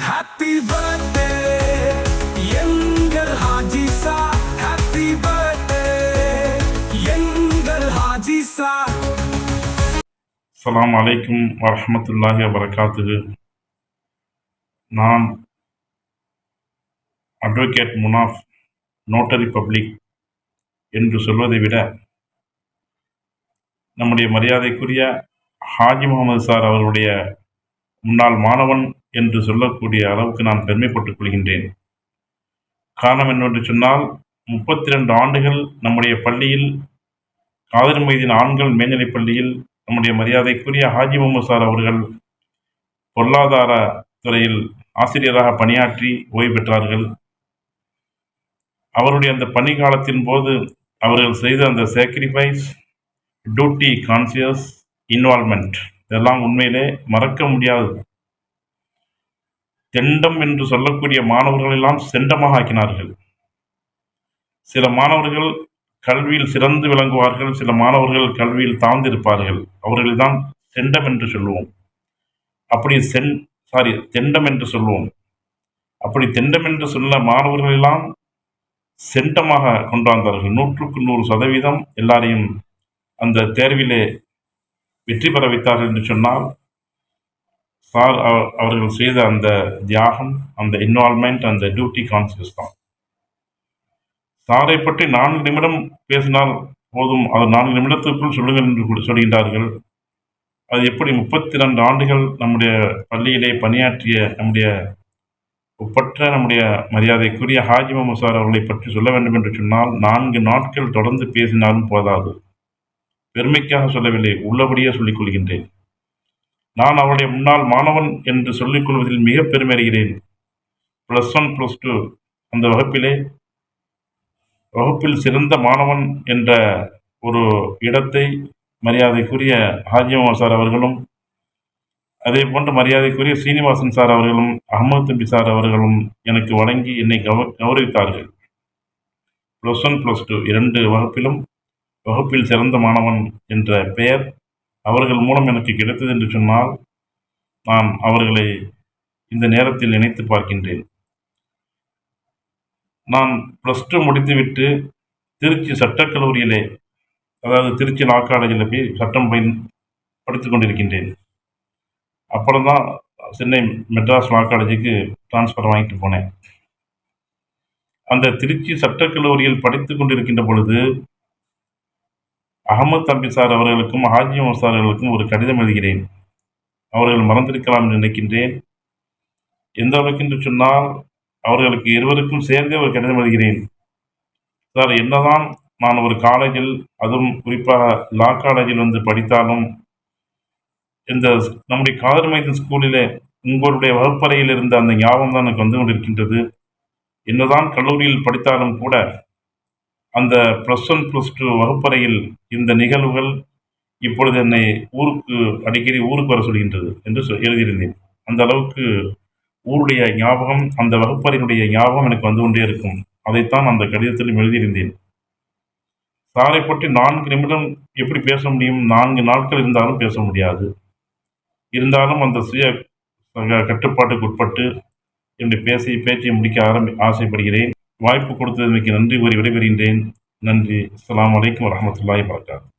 Happy birthday எங்கள் ஹாஜி சா happy birthday எங்கள் ஹாஜி சா அலைக்கும் வரமத்துல்லாஹி வபரகாத்துஹு நான் அட்வொகேட் முனாஃப் நோட்டரி பப்ளிக் என்று சொல்வதை விட நம்முடைய மரியாதைக்குரிய ஹாஜி முகமது சார் அவர்களுடைய முன்னாள் மாணவன் என்று சொல்லக்கூடிய அளவுக்கு நான் பெருமைப்பட்டுக் கொள்கின்றேன். காரணம் என்னவென்று சொன்னால் முப்பத்தி ரெண்டு ஆண்டுகள் நம்முடைய பள்ளியில் காதல் மைதீன் ஆண்கள் மேல்நிலைப் பள்ளியில் நம்முடைய மரியாதைக்குரிய ஹாஜி முகமது சார் அவர்கள் பொருளாதார துறையில் ஆசிரியராக பணியாற்றி ஓய்வு பெற்றார்கள். அவருடைய அந்த பணி காலத்தின் போது அவர்கள் செய்த அந்த சேக்ரிஃபைஸ் டியூட்டி கான்சியஸ் இன்வால்மெண்ட் இதெல்லாம் உண்மையிலே மறக்க முடியாதது. தெண்டம் என்று சொல்லக்கூடிய மாணவர்களெல்லாம் செண்டமாக ஆக்கினார்கள் சில மாணவர்கள் கல்வியில் சிறந்து விளங்குவார்கள் சில மாணவர்கள் கல்வியில் தாழ்ந்திருப்பார்கள். அவர்களை தான் செண்டம் என்று சொல்லுவோம். அப்படி சென் சாரி தெண்டம் என்று சொல்லுவோம். அப்படி தெண்டம் என்று சொல்ல மாணவர்கள் எல்லாம் செண்டமாக கொண்டு வந்தார்கள் நூற்றுக்கு நூறு சதவீதம் எல்லாரையும் அந்த தேர்விலே வெற்றி பெற வைத்தார்கள் என்று சொன்னால் சார் அவர்கள் செய்த அந்த தியாகம் அந்த இன்வால்மெண்ட் அந்த டியூட்டி கான்சியஸ் தான். சாரை பற்றி நான்கு நிமிடம் பேசினால் போதும். அது நான்கு நிமிடத்திற்குள் சொல்லுங்கள் என்று கூட சொல்கின்றார்கள். அது எப்படி முப்பத்தி ரெண்டு ஆண்டுகள் நம்முடைய பள்ளியிலே பணியாற்றிய நம்முடைய ஒப்பற்ற நம்முடைய மரியாதைக்குரிய ஹாஜி முகமது சார் அவர்களை பற்றி சொல்ல வேண்டும் என்று சொன்னால் நான்கு நாட்கள் தொடர்ந்து பேசினாலும் போதாது. பெருமைக்காக சொல்லவில்லை உள்ளபடியே சொல்லிக் கொள்கின்றேன். நான் அவருடைய முன்னாள் மாணவன் என்று சொல்லிக் கொள்வதில் மிக பெருமையடைகிறேன் ப்ளஸ் ஒன் ப்ளஸ் டூ அந்த வகுப்பிலே வகுப்பில் சிறந்த மாணவன் என்ற ஒரு இடத்தை மரியாதைக்குரிய ஹாஜி சார் அவர்களும் அதே போன்று மரியாதைக்குரிய சீனிவாசன் சார் அவர்களும் அகமது தம்பி சார் அவர்களும் எனக்கு வழங்கி என்னை கௌ கௌரவித்தார்கள். ப்ளஸ் ஒன் ப்ளஸ் டூ இரண்டு வகுப்பிலும் வகுப்பில் சிறந்த மாணவன் என்ற பெயர் அவர்கள் மூலம் எனக்கு கிடைத்தது என்று சொன்னால் நான் அவர்களை இந்த நேரத்தில் நினைத்து பார்க்கின்றேன். நான் ப்ளஸ் டூ முடித்துவிட்டு திருச்சி சட்டக்கல்லூரியிலே அதாவது திருச்சி லா காலேஜில் போய் சட்டம் பயன் படித்து கொண்டிருக்கின்றேன். அப்புறம் தான் சென்னை மெட்ராஸ் லா காலேஜுக்கு ட்ரான்ஸ்ஃபர் வாங்கிட்டு போனேன். அந்த திருச்சி சட்டக்கல்லூரியில் படித்து கொண்டிருக்கின்ற பொழுது அகமது தம்பி சார் அவர்களுக்கும் ஹாஜி உமர் சார் அவர்களுக்கும் ஒரு கடிதம் எழுதுகிறேன். அவர்கள் மறந்திருக்கலாம் நினைக்கின்றேன். எந்த அளவுக்கு என்று சொன்னால் அவர்களுக்கு இருவருக்கும் சேர்ந்தே ஒரு கடிதம் எழுதுகிறேன். சார் என்னதான் நான் ஒரு காலேஜில் அதுவும் குறிப்பாக லா காலேஜில் வந்து படித்தாலும் இந்த நம்முடைய காதர் மைதன் ஸ்கூலிலே உங்களுடைய வகுப்பறையில் இருந்த அந்த ஞாபகம் தான் எனக்கு வந்து கொண்டிருக்கின்றது. என்னதான் கல்லூரியில் படித்தாலும் கூட அந்த ப்ளஸ் ஒன் ப்ளஸ் டூ வகுப்பறையில் இந்த நிகழ்வுகள் இப்பொழுது என்னை ஊருக்கு அடிக்கடி ஊருக்கு வர சொல்கின்றது என்று சொ- எழுதியிருந்தேன். அந்த அளவுக்கு ஊருடைய ஞாபகம் அந்த வகுப்பறையினுடைய ஞாபகம் எனக்கு வந்து கொண்டே இருக்கும். அதைத்தான் அந்த கடிதத்திலும் எழுதியிருந்தேன். சாரை பற்றி நான்கு நிமிடம் எப்படி பேச முடியும்? நான்கு நாட்கள் இருந்தாலும் பேச முடியாது. இருந்தாலும் அந்த சுய கட்டுப்பாட்டுக்கு உட்பட்டு என்னுடைய பேசி பேச்சை முடிக்க ஆரம்பி ஆசைப்படுகிறேன். வாய்ப்பு கொடுத்ததற்கு நன்றி கூறி விடைபெறுகின்றேன். நன்றி. அஸ்லாம் வலைக்கம் வரமத்துல்லாய் வரகாத்துஹு